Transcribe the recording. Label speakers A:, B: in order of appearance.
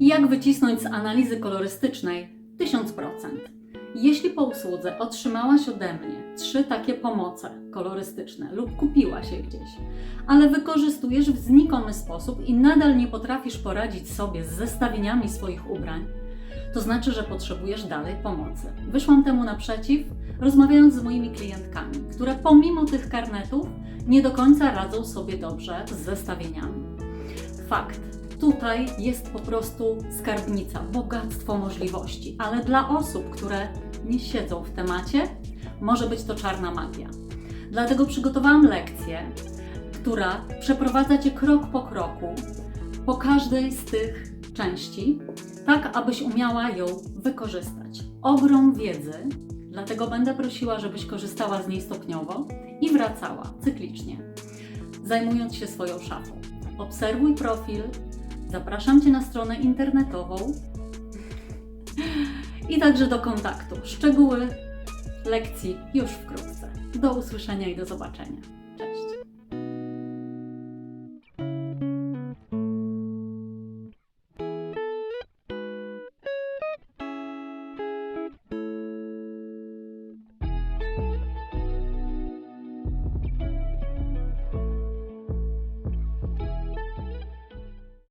A: Jak wycisnąć z analizy kolorystycznej 1000%. Jeśli po usłudze otrzymałaś ode mnie trzy takie pomoce kolorystyczne lub kupiłaś je gdzieś, ale wykorzystujesz w znikomy sposób i nadal nie potrafisz poradzić sobie z zestawieniami swoich ubrań, to znaczy, że potrzebujesz dalej pomocy. Wyszłam temu naprzeciw, rozmawiając z moimi klientkami, które pomimo tych karnetów nie do końca radzą sobie dobrze z zestawieniami. Fakt. Tutaj jest po prostu skarbnica, bogactwo możliwości, ale dla osób, które nie siedzą w temacie, może być to czarna magia. Dlatego przygotowałam lekcję, która przeprowadza Cię krok po kroku po każdej z tych części, tak abyś umiała ją wykorzystać. Ogrom wiedzy, dlatego będę prosiła, żebyś korzystała z niej stopniowo i wracała cyklicznie, zajmując się swoją szafą. Obserwuj profil, zapraszam Cię na stronę internetową i także do kontaktu. Szczegóły lekcji już wkrótce. Do usłyszenia i do zobaczenia.